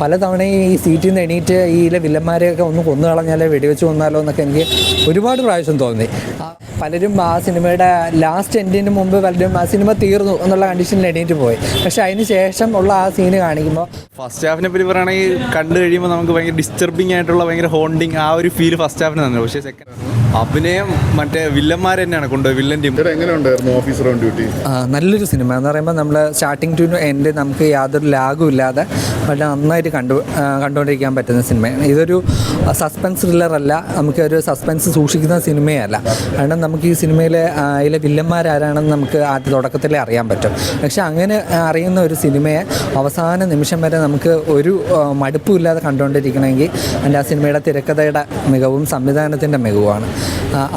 പലതവണ ഈ സീറ്റിൽ നിന്ന് എണീറ്റ് ഈ വില്ലന്മാരെയൊക്കെ ഒന്ന് കൊന്നു കളഞ്ഞാലോ വെടിവെച്ച് കൊന്നാലോ എന്നൊക്കെ എനിക്ക് ഒരുപാട് പ്രാവശ്യം തോന്നി. പലരും ആ സിനിമയുടെ ലാസ്റ്റ് എൻഡിന് മുമ്പ് പലരും ആ സിനിമ തീർന്നു എന്നുള്ള കണ്ടീഷനിൽ എണീറ്റ് പോയി. പക്ഷെ അതിന് ശേഷം ഉള്ള ആ സീന് കാണിക്കുമ്പോൾ ഫസ്റ്റ് ഹാഫിനെ പറ്റി പറയുകയാണെങ്കിൽ കണ്ടു കഴിയുമ്പോൾ നമുക്ക് ഭയങ്കര ഡിസ്റ്റർബിംഗ് ആയിട്ടുള്ള ഭയങ്കര ഹോണ്ടിങ് ആ ഒരു ഫീൽ ഫസ്റ്റ് ഹാഫിന് തന്നെ പക്ഷേ സെക്കൻഡ് അഭിനയം മറ്റേ വില്ലന്മാർ തന്നെയാണ് കൊണ്ടുപോയി വില്ലൻ ടീം. ചേട്ടാ എങ്ങനെ ഉണ്ടായിരുന്നു ഓഫീസർ ഓൺ ഡ്യൂട്ടി? നല്ലൊരു സിനിമ. എന്ന് പറയുമ്പോൾ നമ്മൾ സ്റ്റാർട്ടിങ് ടു എൻഡ് നമുക്ക് യാതൊരു ലാഗും ഇല്ലാതെ വളരെ നന്നായിട്ട് കണ്ടു കണ്ടുകൊണ്ടിരിക്കാൻ പറ്റുന്ന സിനിമയാണ് ഇതൊരു സസ്പെൻസ് ത്രില്ലർ അല്ല. നമുക്ക് ഒരു സസ്പെൻസ് സൂക്ഷിക്കുന്ന സിനിമയല്ല കാരണം നമുക്ക് ഈ സിനിമയിലെ അതിലെ വില്ലന്മാരാരാണെന്ന് നമുക്ക് ആദ്യ തുടക്കത്തിലേ അറിയാൻ പറ്റും. പക്ഷെ അങ്ങനെ അറിയുന്ന ഒരു സിനിമയെ അവസാന നിമിഷം വരെ നമുക്ക് ഒരു മടുപ്പുമില്ലാതെ മടുപ്പും ഇല്ലാതെ കണ്ടുകൊണ്ടിരിക്കണമെങ്കിൽ അതിന്റെ ആ സിനിമയുടെ തിരക്കഥയുടെ മികവും സംവിധാനത്തിന്റെ മികവുമാണ്.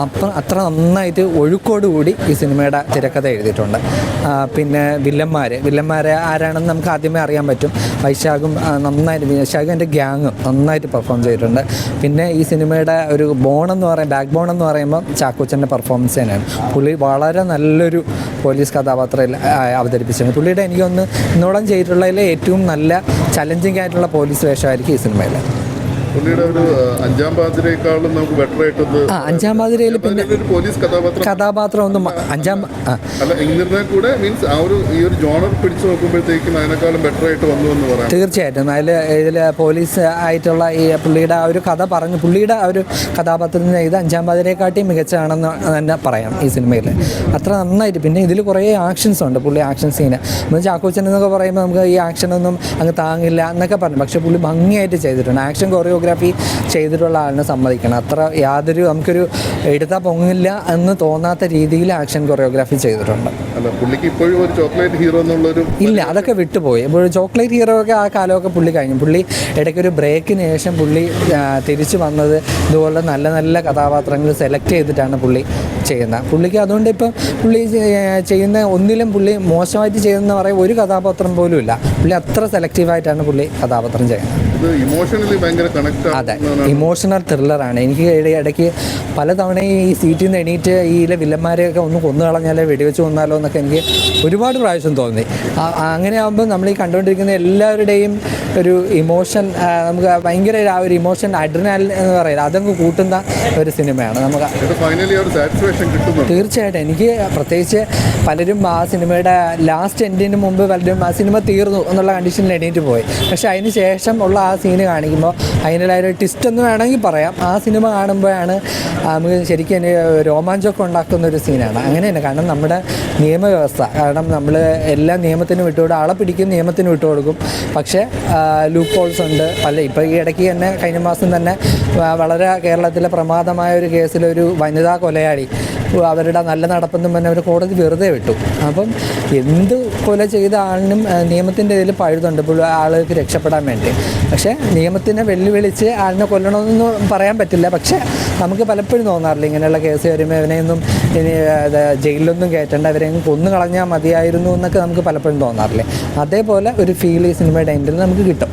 അപ്പം അത്ര നന്നായിട്ട് ഒഴുക്കോടുകൂടി ഈ സിനിമയുടെ തിരക്കഥ എഴുതിയിട്ടുണ്ട്. പിന്നെ വില്ലന്മാർ വില്ലന്മാരെ ആരാണെന്ന് നമുക്ക് ആദ്യമേ അറിയാൻ പറ്റും. വൈശാഖും നന്നായിട്ട് വൈശാഖും എന്റെ ഗ്യാങ്ങും നന്നായിട്ട് പെർഫോം ചെയ്തിട്ടുണ്ട്. പിന്നെ ഈ സിനിമയുടെ ഒരു ബോൺ എന്ന് പറയും ബാക്ക് ബോൺ എന്ന് പറയുമ്പോൾ ചാക്കോച്ചന്റെ പെർഫോമൻസ് തന്നെയാണ്. പുള്ളി വളരെ നല്ലൊരു പോലീസ് കഥാപാത്രം അവതരിപ്പിച്ചിട്ടുണ്ട്. പുള്ളിയുടെ എനിക്കൊന്ന് ഇന്നോളം ചെയ്തിട്ടുള്ളതിലെ ഏറ്റവും നല്ല ചലഞ്ചിങ് ആയിട്ടുള്ള പോലീസ് വേഷമായിരിക്കും ഈ സിനിമയിൽ പുള്ളിയുടെ ഒരു അഞ്ചാം പാതിരയെക്കാളും നമുക്ക് ബെറ്റർ ആയിട്ടത് ആ അഞ്ചാം പാതിരയിൽ പിന്നെ പോലീസ് കഥാപാത്രം കഥാപാത്രം ഒന്നും അഞ്ചാം അല്ല എന്നിരുന്നാൽ കൂടെ മീൻസ് ആ ഒരു ഈ ഒരു ജോണർ പിടിച്ചു നോക്കുമ്പോഴത്തേക്കും അതിനേക്കാളും ബെറ്റർ ആയിട്ട് വന്നു എന്ന് പറയാം. തീർച്ചയായിട്ടും. അതിൽ ഇതിൽ പോലീസ് ആയിട്ടുള്ള ഈ പുള്ളിയുടെ ആ ഒരു കഥ പറഞ്ഞു പുള്ളിയുടെ ആ ഒരു കഥാപാത്രത്തിന് ഇത് അഞ്ചാം പാതിരയെക്കാട്ടി മികച്ചതാണെന്ന് തന്നെ പറയാം ഈ സിനിമയിൽ. അത്ര നന്നായിട്ട്. പിന്നെ ഇതിൽ കുറേ ആക്ഷൻസ് ഉണ്ട് പുള്ളി ആക്ഷൻ സീന് എന്ന് ചാക്കോച്ചൻ എന്നൊക്കെ പറയുമ്പോൾ നമുക്ക് ഈ ആക്ഷനൊന്നും അങ്ങ് താങ്ങില്ല എന്നൊക്കെ പറഞ്ഞു. പക്ഷേ പുള്ളി ഭംഗിയായിട്ട് ചെയ്തിട്ടുണ്ട്. ആക്ഷൻ കൊറിയോഗ്രാഫി ചെയ്തിട്ടുള്ള ആളിനെ സമ്മതിക്കണം. അത്ര യാതൊരു നമുക്കൊരു എടുത്താൽ പൊങ്ങില്ല എന്ന് തോന്നാത്ത രീതിയിൽ ആക്ഷൻ കൊറിയോഗ്രാഫി ചെയ്തിട്ടുണ്ട്. ഇല്ല അതൊക്കെ വിട്ടുപോയി. ഇപ്പോൾ ചോക്ലേറ്റ് ഹീറോ ഒക്കെ ആ കാലമൊക്കെ പുള്ളി കഴിഞ്ഞു. പുള്ളി ഇടയ്ക്ക് ഒരു ബ്രേക്കിന് ശേഷം പുള്ളി തിരിച്ചു വന്നത് ഇതുപോലെ നല്ല നല്ല കഥാപാത്രങ്ങൾ സെലക്ട് ചെയ്തിട്ടാണ് പുള്ളി ചെയ്യുന്നത്. പുള്ളിക്ക് അതുകൊണ്ട് ഇപ്പം പുള്ളി ചെയ്യുന്ന ഒന്നിലും പുള്ളി മോശമായിട്ട് ചെയ്യുന്ന പറയുക ഒരു കഥാപാത്രം പോലും ഇല്ല പുള്ളി അത്ര സെലക്റ്റീവായിട്ടാണ് പുള്ളി കഥാപാത്രം ചെയ്യുന്നത്. ഇമോഷണലി ഭയങ്കര കണക്ട് അതെ ഇമോഷണൽ ത്രില്ലറാണ് എനിക്ക് ഇട- ഇടയ്ക്ക് പലതവണ ഈ സീറ്റിൽ നിന്ന് എണീറ്റ് ഈ വില്ലന്മാരെയൊക്കെ ഒന്ന് കൊന്നു കളഞ്ഞാലോ വെടിവെച്ച് കൊന്നാലോ എന്നൊക്കെ എനിക്ക് ഒരുപാട് പ്രാവശ്യം തോന്നി. അങ്ങനെ ആകുമ്പോൾ നമ്മൾ ഈ കണ്ടുകൊണ്ടിരിക്കുന്ന എല്ലാവരുടെയും ഒരു ഇമോഷൻ നമുക്ക് ഭയങ്കര ആ ഒരു ഇമോഷൻ അഡ്രിനാൽ എന്ന് പറയുന്നത് അതങ്ങ് കൂട്ടുന്ന ഒരു സിനിമയാണ്. നമുക്ക് തീർച്ചയായിട്ടും. എനിക്ക് പ്രത്യേകിച്ച് പലരും ആ സിനിമയുടെ ലാസ്റ്റ് എൻഡിന് മുമ്പ് പലരും ആ സിനിമ തീർന്നു എന്നുള്ള കണ്ടീഷനിൽ എണീറ്റ് പോയി. പക്ഷേ അതിന് ശേഷം ഉള്ള ആ സീന് കാണിക്കുമ്പോൾ അതിന്റെതായ ഒരു ട്വിസ്റ്റ് എന്ന് വേണമെങ്കിൽ പറയാം. ആ സിനിമ കാണുമ്പോഴാണ് നമുക്ക് ശരിക്കും എന്നെ രോമാഞ്ചമൊക്കെ ഉണ്ടാക്കുന്ന ഒരു സീനാണ് അങ്ങനെ തന്നെ. കാരണം നമ്മുടെ നിയമവ്യവസ്ഥ കാരണം നമ്മൾ എല്ലാ നിയമത്തിനും വിട്ടുകൊടുക്കും ആളെ പിടിക്കും നിയമത്തിന് വിട്ടുകൊടുക്കും പക്ഷേ ലൂപ്പ് ഹോൾസ് ഉണ്ട്. അല്ല ഇപ്പോൾ ഈ ഇടയ്ക്ക് തന്നെ കഴിഞ്ഞ മാസം തന്നെ വളരെ കേരളത്തിലെ പ്രമാദമായ ഒരു കേസിൽ ഒരു വനിതാ കൊലയാളി അവരുടെ നല്ല നടപ്പെന്നും പറഞ്ഞ് അവർ കോടതി വെറുതെ വിട്ടു. അപ്പം എന്ത് കൊല ചെയ്ത ആളിനും നിയമത്തിന്റെ ഇതിൽ പഴുതുണ്ട്. ഇപ്പോൾ ആൾക്ക് രക്ഷപ്പെടാൻ വേണ്ടി. പക്ഷേ നിയമത്തിനെ വെല്ലുവിളിച്ച് ആളിനെ കൊല്ലണമെന്നൊന്നും പറയാൻ പറ്റില്ല. പക്ഷേ നമുക്ക് പലപ്പോഴും തോന്നാറില്ല ഇങ്ങനെയുള്ള കേസ് വരുമ്പോൾ ഇവനെയൊന്നും ഇനി ജയിലിലൊന്നും കയറ്റേണ്ട അവരെ കൊന്നു കളഞ്ഞാൽ മതിയായിരുന്നു എന്നൊക്കെ നമുക്ക് പലപ്പോഴും തോന്നാറില്ലേ. അതേപോലെ ഒരു ഫീൽ ഈ സിനിമയുടെ എൻഡിൽ നമുക്ക് കിട്ടും.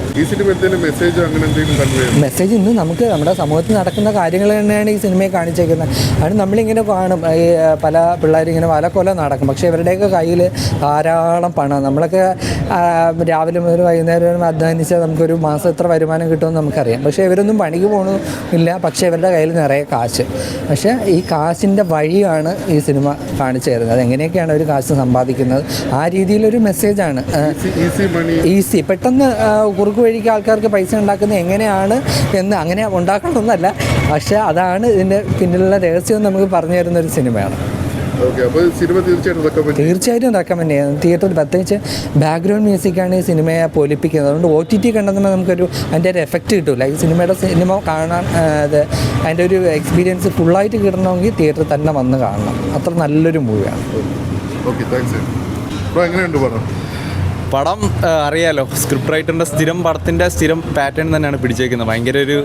മെസ്സേജ് ഇന്ന് നമുക്ക് നമ്മുടെ സമൂഹത്തിൽ നടക്കുന്ന കാര്യങ്ങൾ തന്നെയാണ് ഈ സിനിമയെ കാണിച്ചേക്കുന്നത്. അത് നമ്മളിങ്ങനെ കാണും. ഈ പല പിള്ളേരിങ്ങനെ വലക്കൊല നടക്കും. പക്ഷേ ഇവരുടെയൊക്കെ കയ്യിൽ ധാരാളം പണം. നമ്മളൊക്കെ രാവിലെ മുതൽ വൈകുന്നേരം അധ്വാനിച്ചാൽ നമുക്കൊരു മാസം എത്ര വരുമാനം കിട്ടുമെന്ന് നമുക്കറിയാം. പക്ഷേ ഇവരൊന്നും പണിക്ക് പോകണമില്ല പക്ഷേ ഇവരുടെ കയ്യിൽ നിറയെ കാശ്. പക്ഷേ ഈ കാശിന്റെ വഴിയാണ് ഈ സിനിമ കാണിച്ചു തരുന്നത്. എങ്ങനെയൊക്കെയാണ് ഒരു കാശ് സമ്പാദിക്കുന്നത്? ആ രീതിയിലൊരു മെസ്സേജാണ്. ഈസി പെട്ടെന്ന് കുറുക്ക് വഴിക്ക് ആൾക്കാർക്ക് പൈസ ഉണ്ടാക്കുന്നത് എങ്ങനെയാണ് എന്ന് അങ്ങനെ ഉണ്ടാക്കണമെന്നല്ല. പക്ഷേ അതാണ് ഇതിന്റെ പിന്നിലുള്ള രഹസ്യം നമുക്ക് പറഞ്ഞു തരുന്ന ഒരു സിനിമയാണ്. ഓക്കെ അപ്പോൾ സിനിമ തീർച്ചയായിട്ടും റെക്കമെൻഡ് ചെയ്യാം. തിയേറ്ററിൽ പ്രത്യേകിച്ച് ബാക്ക്ഗ്രൗണ്ട് മ്യൂസിക്കാണ് ഈ സിനിമയെ പൊലിപ്പിക്കുന്നത്. അതുകൊണ്ട് ഒ ടി ടി കണ്ടെന്നാൽ നമുക്കൊരു അതിന്റെ ഒരു എഫക്റ്റ് കിട്ടില്ല ഈ സിനിമയുടെ സിനിമ കാണാൻ അത് അതിന്റെ ഒരു എക്സ്പീരിയൻസ് ഫുള്ളായിട്ട് കിട്ടണമെങ്കിൽ തിയേറ്ററിൽ തന്നെ വന്ന് കാണണം. അത്ര നല്ലൊരു മൂവിയാണ് എങ്ങനെയുണ്ട് പടം? പടം അറിയാലോ. സ്ക്രിപ്റ്റ് റൈറ്ററിന്റെ സ്ഥിരം പടത്തിന്റെ സ്ഥിരം പാറ്റേൺ തന്നെയാണ് പിടിച്ചേക്കുന്നത്. ഭയങ്കര ഒരു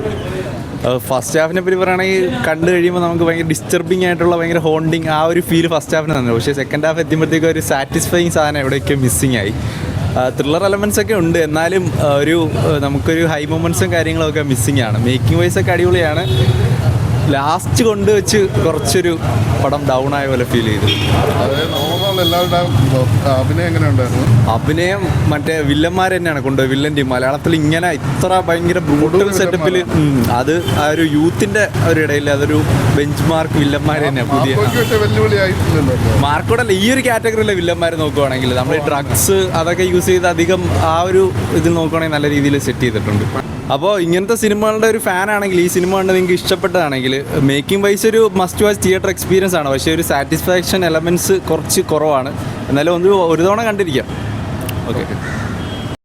ഫസ്റ്റ് ഹാഫിനെ പറ്റി പറയുകയാണെങ്കിൽ കണ്ടു കഴിയുമ്പോൾ നമുക്ക് ഭയങ്കര ഡിസ്റ്റർബിംഗ് ആയിട്ടുള്ള ഭയങ്കര ഹോണ്ടിങ് ആ ഒരു ഫീൽ ഫസ്റ്റ് ഹാഫിന് തന്നെ. പക്ഷേ സെക്കൻഡ് ഹാഫ് എത്തുമ്പോഴത്തേക്കും ഒരു സാറ്റിസ്ഫൈങ് സാധനം എവിടെയൊക്കെ മിസ്സിങ് ആയി. ത്രില്ലർ എലമെൻസ് ഒക്കെ ഉണ്ട്. എന്നാലും ഒരു നമുക്കൊരു ഹൈ മൊമെൻസും കാര്യങ്ങളൊക്കെ മിസ്സിങ് ആണ്. മേക്കിംഗ് വൈസ് ഒക്കെ അടിപൊളിയാണ്. ലാസ്റ്റ് കൊണ്ടുവച്ച് കുറച്ചൊരു പടം ഡൗൺ ആയ പോലെ ഫീൽ ചെയ്തു. എല്ലാവരുടെ അഭിനയം എങ്ങനെ ഉണ്ടായിരുന്നു അഭിനയം മറ്റേ വില്ലന്മാർ തന്നെയാണ് കൊണ്ടുപോയി വില്ലൻ ടീം മലയാളത്തിൽ ഇങ്ങനെ ഇത്ര ഭയങ്കര ബ്രൂട്ടൽ സെറ്റപ്പിൽ അത് ആ ഒരു യൂത്തിന്റെ ഒരു ഇടയിൽ അതൊരു ബെഞ്ച് മാർക്ക് വില്ലന്മാർ തന്നെയാണ് പുതിയ. മാർക്കോടല്ല ഈ ഒരു കാറ്റഗറിയിലെ വില്ലന്മാർ നോക്കുവാണെങ്കിൽ നമ്മൾ ഡ്രഗ്സ് അതൊക്കെ യൂസ് ചെയ്ത് അധികം ആ ഒരു ഇതിൽ നോക്കുവാണെങ്കിൽ നല്ല രീതിയിൽ സെറ്റ് ചെയ്തിട്ടുണ്ട്. അപ്പോൾ ഇങ്ങനത്തെ സിനിമകളുടെ ഒരു ഫാനാണെങ്കിൽ ഈ സിനിമ കണ്ട് നിങ്ങൾക്ക് ഇഷ്ടപ്പെട്ടതാണെങ്കിൽ മേക്കിംഗ് വൈസ് ഒരു മസ്റ്റ് വാച്ച് തിയേറ്റർ എക്സ്പീരിയൻസ് ആണ്. പക്ഷേ ഒരു സാറ്റിസ്ഫാക്ഷൻ എലമെന്റ്സ് കുറച്ച് കുറവാണ്. എന്നാലും ഒന്ന് ഒരു തവണ കണ്ടിരിക്കാം. ഓക്കെ